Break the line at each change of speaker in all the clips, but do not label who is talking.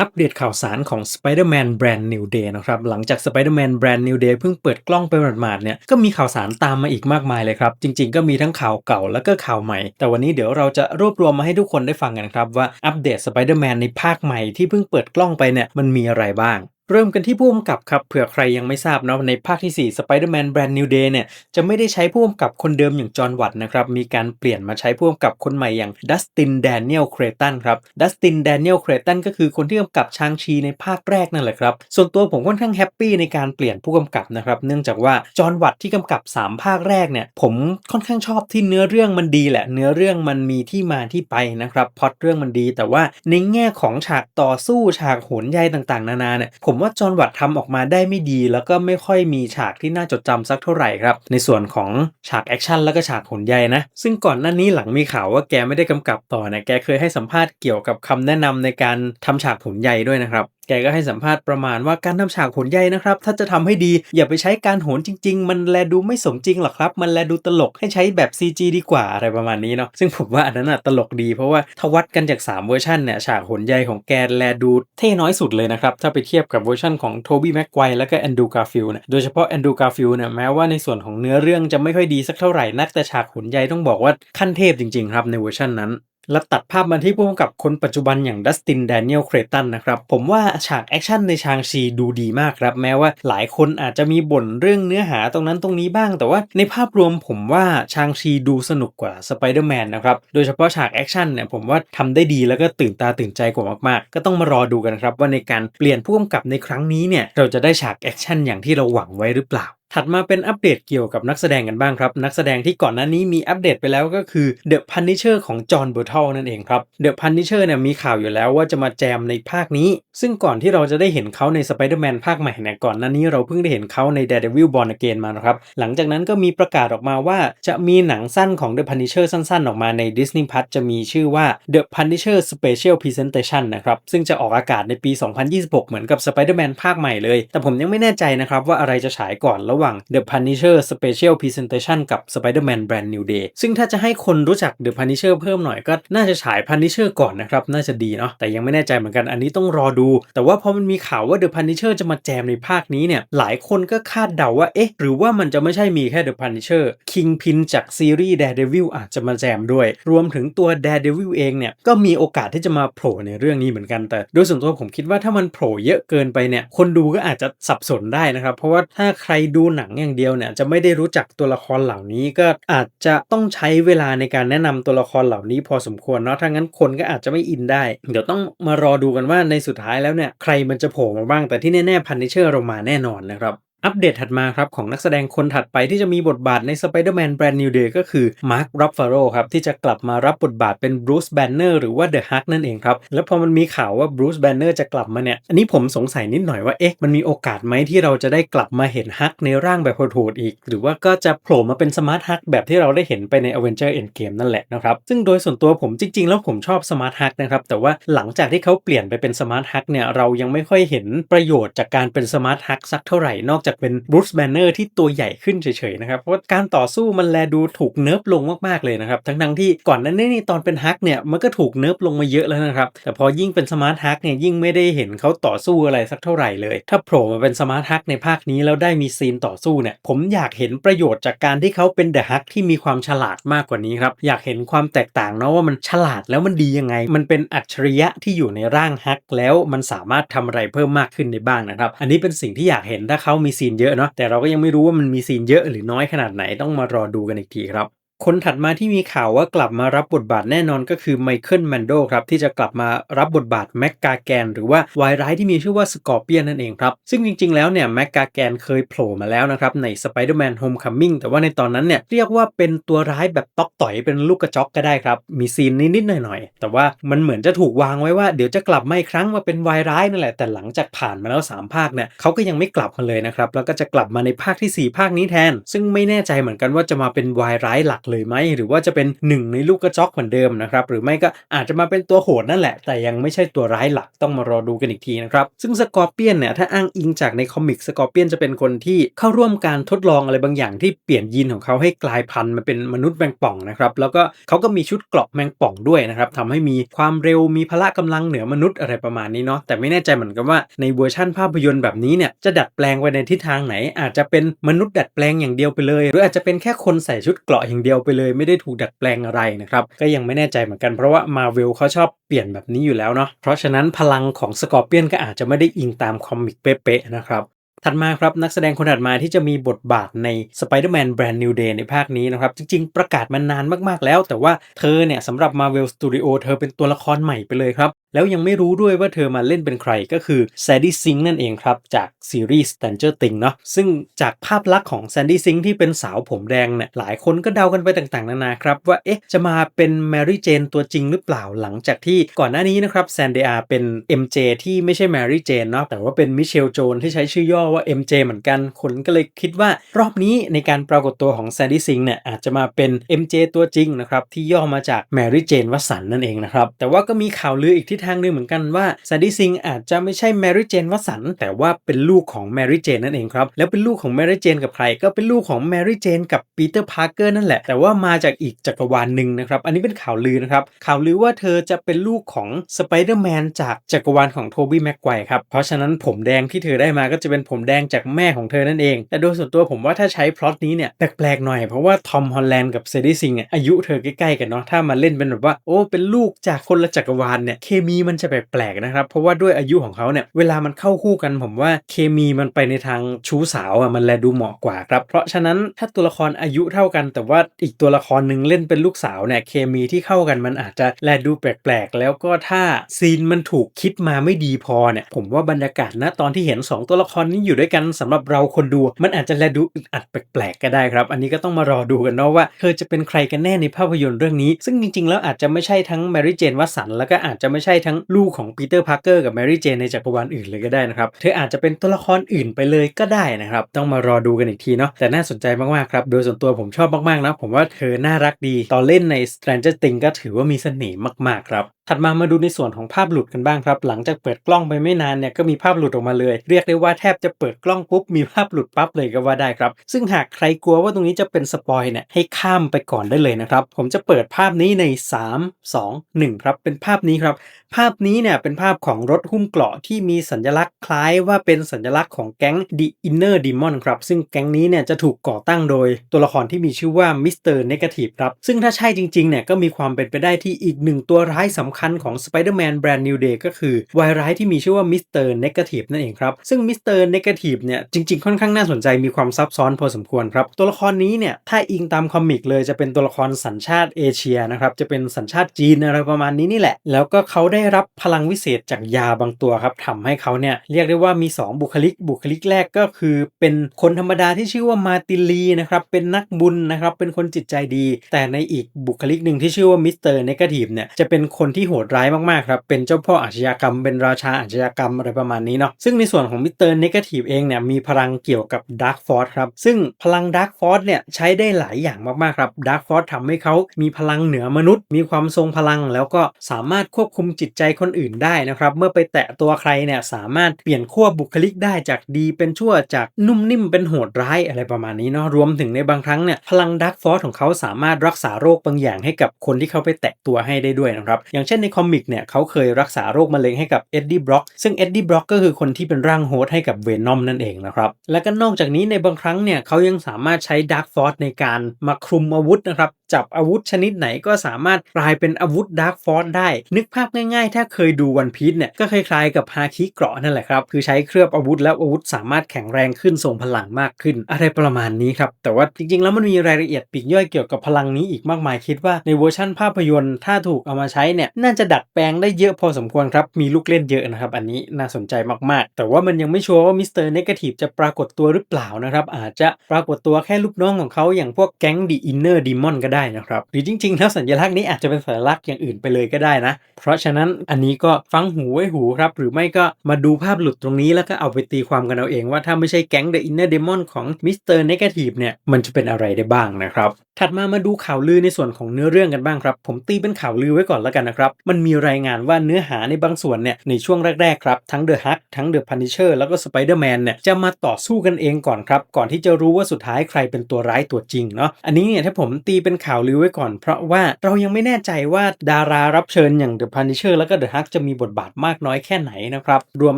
อัปเดตข่าวสารของ Spider-Man Brand New Day นะครับ หลังจาก Spider-Man Brand New Day เพิ่งเปิดกล้องไปหมาดๆเนี่ย ก็มีข่าวสารตามมาอีกมากมายเลยครับ จริงๆ ก็มีทั้งข่าวเก่าแล้วก็ข่าวใหม่ แต่วันนี้เดี๋ยวเราจะรวบรวมมาให้ทุกคนได้ฟังกันครับ ว่าอัปเดต Spider-Man ในภาคใหม่ที่เพิ่งเปิดกล้องไปเนี่ยมันมีอะไรบ้าง เริ่มกันที่ผู้กำกับครับเผื่อใครยังไม่ทราบเนาะในภาคที่ 4 Spider-Man Brand New Day เนี่ยจะไม่ได้ใช้ผู้กำกับคนเดิมอย่างจอห์นวัตนะครับ มีการเปลี่ยนมาใช้ผู้กำกับคนใหม่อย่างดัสตินแดเนียลเครตันครับดัสตินแดเนียลเครตันก็คือคนที่กำกับชางชีในภาคแรกนั่นแหละครับ ส่วนตัวผมค่อนข้างแฮปปี้ในการเปลี่ยนผู้กำกับนะครับเนื่องจากว่าจอห์นวัตที่กำกับ 3 ภาคแรกเนี่ยผมค่อนข้างชอบที่เนื้อเรื่องมันดีแหละ เนื้อเรื่องมันมีที่มาที่ไปนะครับพอตเรื่องมันดี แต่ว่าในแง่ของฉากต่อสู้ฉากโหนใยต่างๆ นานาเนี่ยผมว่าจอห์นวัตทำออกมาได้ไม่ดี แล้วก็ไม่ค่อยมีฉากที่น่าจดจำสักเท่าไหร่ครับ ในส่วนของฉากแอคชั่นแล้วก็ฉากโหนใยนะ ซึ่งก่อนหน้านี้หลังมีข่าวว่าแกไม่ได้กำกับต่อเนี่ยแกเคยให้สัมภาษณ์เกี่ยวกับคำแนะนำในการทำฉากโหนใยด้วยนะครับ แกก็ให้สัมภาษณ์ประมาณว่าการทำฉากหนใยนะครับ ถ้าจะทำให้ดีอย่าไปใช้การโหนจริง ๆ มันแลดูไม่สมจริงหรอกครับ มันแลดูตลกให้ใช้แบบ CG ดีกว่าอะไรประมาณนี้เนาะซึ่งผมว่าอันนั้นอะตลกดีเพราะว่าถ้าวัดกันจาก 3 เวอร์ชันเนี่ยฉากหนใยของแกแลดูเท่น้อยสุดเลยนะครับ ถ้าไปเทียบกับเวอร์ชันของโทบี้แม็กไกวแล้วก็แอนดูการ์ฟิลเนี่ยโดยเฉพาะแอนดูการ์ฟิลเนี่ยแม้ว่าในส่วนของเนื้อเรื่องจะไม่ค่อยดีสักเท่าไหร่นักแต่ฉากหนใยต้องบอกว่าขั้นเทพจริงๆครับในเวอร์ชันนั้น และตัดภาพมาที่ผู้กำกับคนปัจจุบันอย่างดัสตินแดเนียลเครตันนะครับผมว่าฉากแอคชั่นในชางชีดูดีมากครับ แม้ว่าหลายคนอาจจะมีบ่นเรื่องเนื้อหาตรงนั้นตรงนี้บ้าง แต่ว่าในภาพรวมผมว่าชางชีดูสนุกกว่าสไปเดอร์แมนนะครับ โดยเฉพาะฉากแอคชั่นเนี่ยผมว่าทำได้ดีแล้วก็ตื่นตาตื่นใจกว่ามากๆ ก็ต้องมารอดูกันครับว่าในการเปลี่ยนผู้กำกับในครั้งนี้เนี่ยเราจะได้ฉากแอคชั่นอย่างที่เราหวังไว้หรือเปล่า ถัดมาเป็นอัปเดตเกี่ยวกับนักแสดงกันบ้างครับ นักแสดงที่ก่อนหน้านี้มีอัปเดตไปแล้วก็คือ The Punisher ของจอห์นเบอร์ทัลนั่นเองครับ The Punisher เนี่ยมีข่าวอยู่แล้วว่าจะมาแจมในภาคนี้ ซึ่งก่อนที่เราจะได้เห็นเขาใน Spider-Man ภาคใหม่เนี่ยก่อนหน้านี้เราเพิ่งได้เห็นเขาใน Daredevil Born Again มานะครับ หลังจากนั้นก็มีประกาศออกมาว่าจะมีหนังสั้นของ The Punisher สั้นๆ ออกมาใน Disney Plus จะมีชื่อว่า The Punisher Special Presentation นะครับซึ่งจะออกอากาศในปี 2026 เหมือนกับ Spider-Man ภาคใหม่เลย แต่ผมยังไม่แน่ใจนะครับว่าอะไรจะฉายก่อนระหว่าง The Punisher Special Presentation กับ Spider-Man Brand New Day ซึ่งถ้าจะให้คนรู้จัก The Punisher เพิ่มหน่อยก็น่าจะฉาย Punisher ก่อนนะครับ น่าจะดีเนาะแต่ยังไม่แน่ใจเหมือนกันอันนี้ต้องรอดู แต่ว่าพอมันมีข่าวว่า The Punisher จะมาแจมในภาคนี้เนี่ยหลายคนก็คาดเดาว่าเอ๊ะหรือว่ามันจะไม่ใช่มีแค่ The Punisher Kingpin จากซีรีส์ Daredevil อาจจะมาแจมด้วย รวมถึงตัว Daredevil เองเนี่ยก็มีโอกาสที่จะมาโผล่ในเรื่องนี้เหมือนกันแต่โดยส่วนตัวผมคิดว่าถ้ามันโผล่เยอะเกินไปเนี่ยคนดูก็อาจจะสับสนได้นะครับเพราะว่าถ้าใครดูหนังอย่างเดียวเนี่ยจะไม่ได้รู้จักตัวละครเหล่านี้ก็อาจจะต้องใช้เวลาในการแนะนำตัวละครเหล่านี้พอสมควรเนาะถ้างั้นคนก็อาจจะไม่อินได้ เดี๋ยวต้องมารอดูกันว่าในสุดท้ายแล้วเนี่ยใครมันจะโผล่มาบ้างแต่ที่แน่ๆพันนิเชอร์เรามาแน่นอนนะครับ อัปเดตถัดมาครับของนักแสดงคนถัดไปที่จะมีบทบาทใน Spider-Man Brand New Day ก็คือ Mark Ruffalo ครับ ที่จะกลับมารับบทบาทเป็น Bruce Banner หรือว่า The Hulk นั่นเองครับ แล้วพอมันมีข่าวว่า Bruce Banner จะกลับมาเนี่ย อันนี้ผมสงสัยนิดหน่อยว่า เอ๊ะ มันมีโอกาสไหมที่เราจะได้กลับมาเห็นฮักในร่างแบบโหดๆอีก หรือว่าก็จะโผล่มาเป็นสมาร์ทฮักแบบที่เราได้เห็นไปใน Avenger Endgame นั่นแหละนะครับซึ่งโดยส่วนตัวผมจริง ๆ แล้วผมชอบสมาร์ทฮักนะครับแต่ว่าหลังจากที่เขาเปลี่ยนไปเป็นสมาร์ทฮักเนี่ยเรายังไม่ค่อยเห็นประโยชน์จากการเป็นสมาร์ทฮักสักเท่าไหร่นอกจากเป็น Bruce Banner เนอร์ที่ตัวใหญ่ขึ้นเฉยๆนะครับเพราะการต่อสู้มันแลดูถูกเนิร์ฟลงมากๆเลยนะครับทั้งๆที่ก่อนหนั้นนี่ตอนเป็นฮักเนี่ยมันก็ถูกเนิร์ฟลงมาเยอะแล้วนะครับแต่พอยิ่งเป็นสมาร์ทฮักเนี่ยยิ่งไม่ได้เห็นเขาต่อสู้อะไรสักเท่าไหร่เลย ถ้าโผล่มาเป็นสมาร์ทฮักในภาคนี้แล้วได้มีซีนต่อสู้เนี่ยผมอยากเห็นประโยชน์จากการที่เขาเป็นเดอะฮักที่มีความฉลาดมากกว่านี้ครับอยากเห็นความแตกต่างเนาะว่ามันฉลาดแล้วมันดียังไง มันเป็นอัจฉริยะที่อยู่ในร่างฮักแล้วมันสามารถทำอะไรเพิ่มมากขึ้นได้บ้างนะครับ อันนี้เป็นสิ่งที่อยากเห็นถ้าเขามีซีนเยอะเนาะแต่เราก็ยังไม่รู้ว่ามันมีซีนเยอะหรือน้อยขนาดไหนต้องมารอดูกันอีกทีครับ คนถัดมาที่มีข่าวว่ากลับมารับบทบาทแน่นอนก็คือไมเคิลแมนโดครับที่จะกลับมารับบทบาทแม็กกาแกน หรือว่าวายร้ายที่มีชื่อว่าสกอร์เปียนนั่นเองครับ ซึ่งจริงๆแล้วเนี่ยแม็กกาแกนเคยโผล่มาแล้วนะครับใน Spider-Man Homecoming แต่ว่าในตอนนั้นเนี่ยเรียกว่าเป็นตัวร้ายแบบตอกต่อยเป็นลูกกระจอกก็ได้ครับ มีซีนนิดๆหน่อยๆ แต่ว่ามันเหมือนจะถูกวางไว้ว่าเดี๋ยวจะกลับมาอีกครั้งมาเป็นวายร้ายนั่นแหละแต่หลังจากผ่านมาแล้ว 3 ภาคเนี่ยเขาก็ยังไม่กลับมาเลยนะครับแล้วก็จะกลับมาในภาคที่ 4 ภาคนี้แทน ซึ่งไม่แน่ใจเหมือนกันว่าจะมาเป็นวายร้ายหลักเลยไหมหรือว่าจะเป็นหนึ่งในลูกกระจอกเหมือนเดิมนะครับหรือไม่ก็อาจจะมาเป็นตัวโหดนั่นแหละ แต่ยังไม่ใช่ตัวร้ายหลักต้องมารอดูกันอีกทีนะครับซึ่งสกอร์เปียนเนี่ยถ้าอ้างอิงจากในคอมิกสกอร์เปียนจะเป็นคนที่เข้าร่วมการทดลองอะไรบางอย่างที่เปลี่ยนยีนของเขาให้กลายพันธุ์มาเป็นมนุษย์แมงป่องนะครับแล้วก็เขาก็มีชุดเกราะแมงป่องด้วยนะครับทำให้มีความเร็วมีพละกำลังเหนือมนุษย์อะไรประมาณนี้เนาะแต่ไม่แน่ใจเหมือนกันว่าในเวอร์ชั่นภาพยนตร์แบบนี้เนี่ยจะดัดแปลงไปในทิศทางไหน อาจจะเป็นมนุษย์ดัดแปลงอย่างเดียวไปเลย หรืออาจจะเป็นแค่คนใส่ชุดเกราะอย่างเดียวไปเลยไม่ได้ถูกดัดแปลงอะไรนะครับ ก็ยังไม่แน่ใจเหมือนกันเพราะว่ามาเวลเขาชอบเปลี่ยนแบบนี้อยู่แล้วเนาะเพราะฉะนั้นพลังของสกอร์เปียนก็อาจจะไม่ได้อิงตามคอมิกเป๊ะๆนะครับถัดมาครับ นักแสดงคนถัดมาที่จะมีบทบาทใน Spider-Man Brand New Day ในภาคนี้นะครับ จริง ๆ ประกาศมานานมากๆแล้ว แต่ว่าเธอเนี่ยสำหรับ Marvel Studio เธอเป็นตัวละครใหม่ไปเลยครับแล้วยังไม่รู้ด้วยว่าเธอมาเล่นเป็นใครก็คือ Sandy Sink นั่นเองครับ จากซีรีส์ Stranger Things เนาะซึ่งจากภาพลักษณ์ของ Sandy Sink ที่เป็นสาวผมแดงเนี่ยหลายคนก็เดากันไปต่างๆ นานาครับ ว่าเอ๊ะจะมาเป็น Mary Jane ตัวจริงหรือเปล่าหลังจากที่ก่อนหน้านี้นะครับ Zendaya เป็น MJ ที่ไม่ใช่ Mary Jane เนาะแต่ว่าเป็น Michelle Jones ที่ใช้ชื่อย่อว่า MJ เหมือนกันคนก็เลยคิดว่ารอบนี้ในการปรากฏตัวของ Sandy Sink เนี่ยอาจจะมาเป็น MJ ตัวจริงนะครับที่ย่อมาจาก Mary Jane วสันนั่นเองนะครับแต่ว่าก็มีข่าวลืออีกทิศทางหนึ่งเหมือนกันว่า Sandy Sink อาจจะไม่ใช่ Mary Jane วสันแต่ว่าเป็นลูกของ Mary Jane นั่นเองครับ แล้วเป็นลูกของ Mary Jane กับใคร ก็เป็นลูกของ Mary Jane กับ Peter Parker นั่นแหละ แต่ว่ามาจากอีกจักรวาลหนึ่งนะครับ อันนี้เป็นข่าวลือนะครับ ข่าวลือว่าเธอจะเป็นลูกของ Spider-Man จากจักรวาลของ Tobey Maguire ครับ เพราะฉะนั้นผมแดงที่เธอได้มาก็จะเป็นผมแดงจากแม่ของเธอนั่นเอง แต่โดยส่วนตัวผมว่าถ้าใช้พล็อตนี้เนี่ยแปลกๆหน่อยเพราะว่าทอมฮอลแลนด์กับเซดี้ซิงอายุเธอใกล้ๆกันเนาะถ้ามาเล่นเป็นแบบว่าโอ้เป็นลูกจากคนละจักรวาลเนี่ยเคมมีมันจะแปลกๆนะครับ เพราะว่าด้วยอายุของเขาเนี่ยเวลามันเข้าคู่กันผมว่าเคมีมันไปในทางชู้สาวอะมันแลดูเหมาะกว่าครับ เพราะฉะนั้นถ้าตัวละครอายุเท่ากัน แต่ว่าอีกตัวละครหนึ่งเล่นเป็นลูกสาวเนี่ยเคมีที่เข้ากันมันอาจจะแลดูแปลกๆ แล้วก็ถ้าซีนมันถูกคิดมาไม่ดีพอเนี่ยผมว่าบรรยากาศณตอนที่เห็น 2 ตัวละครนี้อยู่ด้วยกันสำหรับเราคนดู มันอาจจะแลดูอึดอัดแปลกๆก็ได้ครับ อันนี้ก็ต้องมารอดูกันเนาะว่าเธอจะเป็นใครกันแน่ในภาพยนตร์เรื่องนี้ ซึ่งจริงๆ แล้วอาจจะไม่ใช่ทั้งแมรี่เจนวัสันแล้วก็อาจจะไม่ใช่ทั้งลูกของปีเตอร์พาร์เกอร์กับแมรี่เจนในจักรวาลอื่นเลยก็ได้นะครับเธออาจจะเป็นตัวละครอื่นไปเลยก็ได้นะครับต้องมารอดูกันอีกทีเนาะแต่น่าสนใจมากๆครับโดยส่วนตัวผมชอบมากๆนะผมว่าเธอน่ารักดีตอนเล่นใน Stranger Things ก็ถือว่ามีเสน่ห์มากๆครับถัดมามาดูในส่วนของภาพหลุดกันบ้างครับ หลังจากเปิดกล้องไปไม่นานเนี่ยก็มีภาพหลุดออกมาเลย เรียกได้ว่าแทบจะเปิดกล้องปุ๊บมีภาพหลุดปั๊บเลยก็ว่าได้ครับ ซึ่งหากใครกลัวว่าตรงนี้จะเป็นสปอยเนี่ยให้ข้ามไปก่อนได้เลยนะครับ ผมจะเปิดภาพนี้ใน 3 2 1 ครับ เป็นภาพนี้ครับภาพนี้เนี่ยเป็นภาพของรถหุ้มเกราะที่มีสัญลักษณ์คล้ายว่าเป็นสัญลักษณ์ของแก๊ง The Inner Demon ครับซึ่งแก๊งนี้เนี่ยจะถูกก่อตั้งโดย ตัวละครที่มีชื่อว่ามิสเตอร์เนกาทีฟครับซึ่งถ้าใช่จริงๆเนี่ยก็มีความเป็นไปได้ที่อีกหนึ่งตัวร้ายสำคัญของ Spider-Man Brand New Day ก็คือวายร้ายที่มีชื่อว่ามิสเตอร์เนกาทีฟนั่นเองครับซึ่งมิสเตอร์เนกาทีฟเนี่ยจริงๆ ค่อนข้างน่าสนใจมีความซับซ้อนพอสมควรครับตัวละครนี้เนี่ยถ้าอิงตามคอมิกเลยจะเป็นตัวละครสัญชาติเอเชียนะครับจะเป็นสัญชาติจีนอะไรประมาณนี้นี่แหละ แล้วก็เขาได้ได้รับพลังวิเศษจากยาบางตัวครับทำให้เขาเนี่ยเรียกได้ว่ามี 2 บุคลิก บุคลิกแรกก็คือ เป็นคนธรรมดาที่ชื่อว่ามาติลีนะครับเป็นนักบุญนะครับเป็นคนจิตใจดี แต่ในอีกบุคลิกหนึ่งที่ชื่อว่ามิสเตอร์เนกาทีฟเนี่ยจะเป็นคนที่โหดร้ายมากๆครับเป็นเจ้าพ่ออาชญากรรม เป็นราชาอาชญากรรมอะไรประมาณนี้เนาะซึ่งในส่วนของมิสเตอร์เนกาทีฟเองเนี่ยมีพลังเกี่ยวกับดาร์กฟอร์สครับซึ่งพลังดาร์กฟอร์สเนี่ยใช้ได้หลายอย่างมากๆครับดาร์กฟอร์สทำให้เขามีพลังเหนือมนุษย์ มีความทรงพลังแล้วก็สามารถควบคุมจิตใจคนอื่นได้นะครับ เมื่อไปแตะตัวใครเนี่ยสามารถเปลี่ยนขั้วบุคลิกได้จากดีเป็นชั่วจากนุ่มนิ่มเป็นโหดร้ายอะไรประมาณนี้เนาะรวมถึงในบางครั้งเนี่ยพลังดาร์กฟอร์ของเขาสามารถรักษาโรคบางอย่างให้กับคนที่เขาไปแตะตัวให้ได้ด้วยนะครับ อย่างเช่นในคอมิกเนี่ยเขาเคยรักษาโรคมะเร็งให้กับเอ็ดดี้บล็อกซึ่งเอ็ดดี้บล็อกก็คือคนที่เป็นร่างโฮสต์ให้กับเวนอมนั่นเองนะครับและก็นอกจากนี้ในบางครั้งเนี่ยเขายังสามารถใช้ดาร์กฟอร์ในการมาคลุมอาวุธนะครับ จับอาวุธชนิดไหนก็สามารถกลายเป็นอาวุธดาร์กฟอร์ได้ นึกภาพง่ายๆ ถ้าเคยดูวันพี e เนี่ยก็คล้ายๆกับฮาคิเกราะนั่นแหละครับ คือใช้เคลือบอาวุธแล้วอาวุธสามารถแข็งแรงขึ้นทรงพลังมากขึ้น อะไรประมาณนี้ครับ แต่ว่าจริงๆ แล้วมันมีรายละเอียดปีกย่อยเกี่ยวกับพลังนี้อีกมากมายคิดว่าในเวอร์ชั่นภาพยนตร์ถ้าถูกเอามาใช้เนี่ยน่าจะดัดแปลงได้เยอะพอสมควรครับมีลูกเล่นเยอะนะครับอันนี้น่าสนใจมากๆ แต่ว่ามันยังไม่ชัวร์ว่ามิสเตอร์เนกาทีฟจะปรากฏตัวหรือเปล่านะครับอาจจะปรากฏตัวแค่ลูกน้องของเขาอย่างพวกแก๊งดีอินเนอร์ดีมอนก็ได้นะครับ หรือจริงๆ แล้วสัญลักษณ์นี้อาจจะเป็นสัญลักษณ์อย่างอื่นไปเลยก็ได้นะ เพราะฉะนั้นอันนี้ก็ฟังหูไว้หูครับ หรือไม่ก็มาดูภาพหลุดตรงนี้แล้วก็เอาไปตีความกันเอาเองว่าถ้าไม่ใช่แก๊ง The Inner Demon ของมิสเตอร์เนกาทีฟเนี่ยมันจะเป็นอะไรได้บ้างนะครับ ถัดมามาดูข่าวลือในส่วนของเนื้อเรื่องกันบ้างครับ ผมตีเป็นข่าวลือไว้ก่อนแล้วกันนะครับ มันมีรายงานว่าเนื้อหาในบางส่วนเนี่ยในช่วงแรกๆครับ ทั้งเดอะฮักทั้งเดอะพันนิเชอร์แล้วก็สไปเดอร์แมนเนี่ยจะมาต่อสู้กันเองก่อนครับ ก่อนที่จะรู้ว่าสุดท้ายใครเป็นตัวร้ายตัวจริงเนาะอันนี้เนี่ยถ้าผมตีเป็นข่าวลือไว้ก่อน เพราะว่าเรายังไม่แน่ใจว่าดารารับเชิญอย่างเดอะพันิเชอร์แล้วก็เดอะฮักจะมีบทบาทมากน้อยแค่ไหนนะครับรวม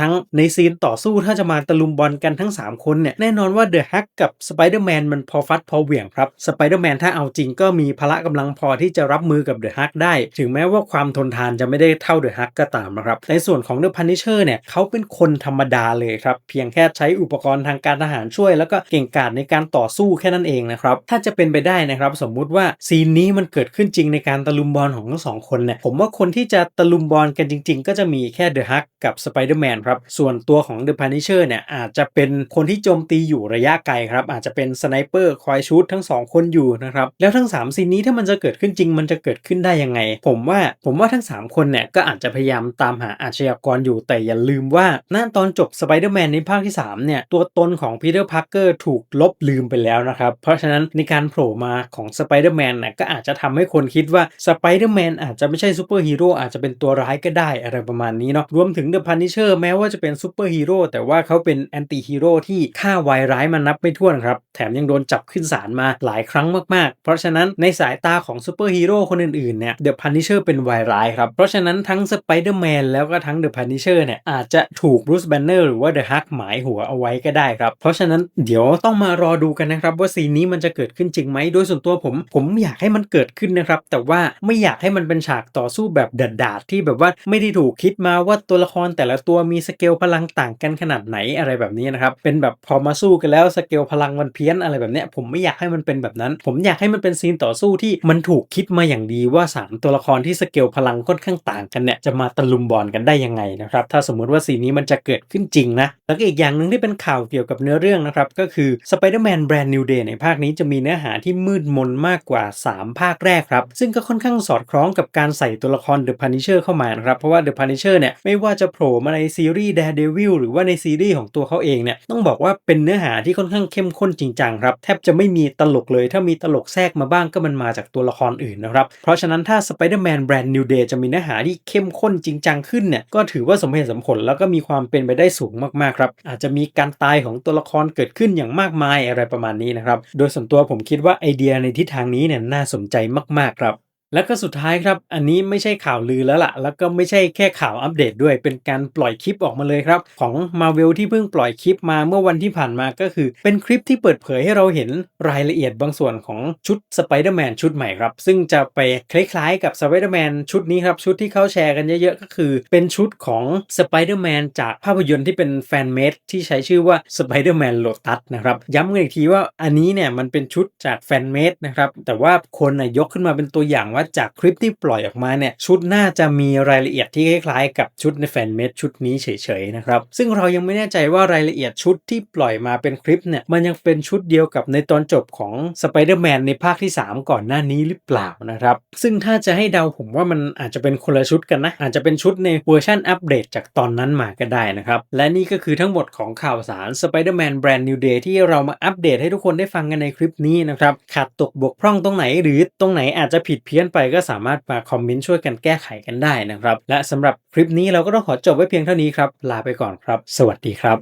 ทั้งในซีนต่อสู้ถ้าจะมาตะลุมบอลกันทั้ง 3 คนเนี่ยแน่นอนว่าเดอะฮักกับสไปเดอร์แมนมันพอฟัดพอเหวี่ยงครับสไปเดอร์แมนถ้าเอาจริงก็มีพละกำลังพอที่จะรับมือกับเดอะฮักได้ ถึงแม้ว่าความทนทานจะไม่ได้เท่าเดอะฮักก็ตามนะครับ ในส่วนของเดอะพันิเชอร์เนี่ยเขาเป็นคนธรรมดาเลยครับ เพียงแค่ใช้อุปกรณ์ทางการทหารช่วย แล้วก็เก่งกาจในการต่อสู้แค่นั้นเองนะครับ ถ้าจะเป็นไปได้นะครับสมมุติว่าซีนนี้มันเกิดขึ้นจริงในการตะลุมบอลของทั้งสองคนเนี่ยผมว่าคนที่จะตะลุมบอลกันจริง ๆ ก็จะมีแค่เดอะฮักกับสไปเดอร์แมนครับส่วนตัวของเดอะพันิเชอร์เนี่ยอาจจะเป็นคนที่โจมตีอยู่ระยะไกลครับอาจจะเป็นสไนเปอร์คอยชูตทั้งสองคนอยู่นะครับ แล้วทั้ง 3 ซีนนี้ถ้ามันจะเกิดขึ้นจริงมันจะเกิดขึ้นได้ยังไง ผมว่าผมว่าทั้ง 3 คนเนี่ยก็อาจจะพยายามตามหาอาชญากรอยู่แต่อย่าลืมว่าณตอนจบสไปเดอร์แมนในภาคที่ 3 เนี่ย ตัวตนของพีเตอร์พาร์เกอร์ถูกลบลืมไปแล้วนะครับ เพราะฉะนั้นในการโผล่มาของสไปเดอร์แมนเนี่ยก็อาจจะทำให้คนคิดว่าสไปเดอร์แมนอาจจะไม่ใช่ซูเปอร์ฮีโร่อาจจะเป็นตัวร้ายก็ได้อะไรประมาณนี้เนาะรวมถึงเดอะพันิเชอร์แม้ว่าจะเป็นซูเปอร์ฮีโร่แต่ว่าเขาเป็นแอนตี้ฮีโร่ที่ฆ่าวายร้ายมานับไม่ถ้วนครับแถมยังโดนจับขึ้นศาลมาหลายครั้งมากๆเพราะฉะนั้นในสายตาของซูเปอร์ฮีโร่คนอื่นๆเนี่ยเดอะพันนิเชอร์เป็นวายร้ายครับ เพราะฉะนั้นทั้งสไปเดอร์แมนแล้วก็ทั้งเดอะพันนิเชอร์เนี่ยอาจจะถูกบรูซแบนเนอร์หรือว่าเดอะฮักหมายหัวเอาไว้ก็ได้ครับ เพราะฉะนั้นเดี๋ยวต้องมารอดูกันนะครับ ว่าซีนนี้มันจะเกิดขึ้นจริงไหมโดยส่วนตัวผม ผมอยากให้มันเกิดขึ้นนะครับ แต่ว่าไม่อยากให้มันเป็นฉากต่อสู้แบบดดดาดที่แบบว่าไม่ได้ถูกคิดมาว่าตัวละครแต่ละตัวมีสเกลพลังต่างกันขนาดไหนอะไรแบบนี้นะครับเป็นแบบพอมาสู้กันแล้วสเกลพลังมันเพี้ยนอะไรแบบเนี้ยผมไม่อยากให้มันเป็นแบบนั้น ผมอยากให้มันเป็นซีนต่อสู้ที่มันถูกคิดมาอย่างดีว่า 3 ตัวละครที่สเกลพลังค่อนข้างต่างกันเนี่ยจะมาตะลุมบอลกันได้ยังไงนะครับถ้าสมมุติว่าซีนนี้มันจะเกิดขึ้นจริงนะแล้วก็อีกอย่างหนึ่งที่เป็นข่าวเกี่ยวกับเนื้อเรื่องนะครับก็คือ Spider-Man Brand New Day ในภาคนี้จะมีเนื้อหาที่มืดมนมากกว่า 3 ภาคแรกครับซึ่งก็ค่อนข้างสอดคล้องกับการใส่ตัวละคร The Punisher เข้ามานะครับเพราะว่า The Punisher เนี่ยไม่ว่าจะโผล่มาในซีรีส์ Daredevil หรือว่าในซีรีส์ของตัวเขาเองเนี่ยต้องบอกว่าเป็นเนื้อหาที่ค่อนข้างเข้มข้นจริงจังครับแทบจะไม่มีตลกเลยถ้ามีตลกแทรกมาบ้างก็มันมาจากตัวละครอื่นนะครับ เพราะฉะนั้นถ้า Spider-Man Brand New Day จะมีเนื้อหาที่เข้มข้นจริงจังขึ้นเนี่ยก็ถือว่าสมเหตุสมผลแล้วก็มีความเป็นไปได้สูงมากๆครับอาจจะมีการตายของตัวละครเกิดขึ้นอย่างมากมายอะไรประมาณนี้นะครับโดยส่วนตัวผมคิดว่าไอเดียในทิศทางนี้เนี่ยน่าสนใจมากๆครับ แล้วก็สุดท้ายครับ อันนี้ไม่ใช่ข่าวลือแล้วล่ะ แล้วก็ไม่ใช่แค่ข่าวอัปเดตด้วย เป็นการปล่อยคลิปออกมาเลยครับ ของ Marvel ที่เพิ่งปล่อยคลิปมาเมื่อวันที่ผ่านมาก็คือ เป็นคลิปที่เปิดเผยให้เราเห็นรายละเอียดบางส่วนของชุด Spider-Man ชุดใหม่ครับ ซึ่งจะไปคล้ายๆกับ Spider-Man ชุดนี้ครับ ชุดที่เขาแชร์กันเยอะๆ ก็คือ เป็นชุดของ Spider-Man จากภาพยนตร์ที่เป็นแฟนเมดที่ใช้ชื่อว่า Spider-Man Lotus นะครับ ย้ำกันอีกทีว่าอันนี้เนี่ยมันเป็นชุดจากแฟนเมดนะครับแต่ว่าคนน่ะยกขึ้นมาเป็นตัวอย่างว่าจากคลิปที่ปล่อยออกมาเนี่ยชุดน่าจะมีรายละเอียดที่คล้ายๆ กับชุดในแฟนเมดชุดนี้เฉยๆนะครับซึ่งเรายังไม่แน่ใจว่ารายละเอียดชุดที่ปล่อยมาเป็นคลิปเนี่ยมันยังเป็นชุดเดียวกับในตอนจบของ Spider-Man ในภาคที่ 3 ก่อนหน้านี้หรือเปล่านะครับซึ่งถ้าจะให้เดาผมว่ามันอาจจะเป็นคนละชุดกันนะ อาจจะเป็นชุดในเวอร์ชันอัปเดตจากตอนนั้นมาก็ได้นะครับและนี่ก็คือทั้งหมดของข่าวสาร Spider-Man Brand New Day ที่เรามาอัปเดตให้ทุกคนได้ฟังกันในคลิปนี้นะครับขาดตกบกพร่องตรงไหนหรือตรงไหนอาจจะผิดเพี้ยนไปก็สามารถมาคอมเมนต์ช่วยกันแก้ไขกันได้นะครับ และสำหรับคลิปนี้เราก็ต้องขอจบไว้เพียงเท่านี้ครับ ลาไปก่อนครับ สวัสดีครับ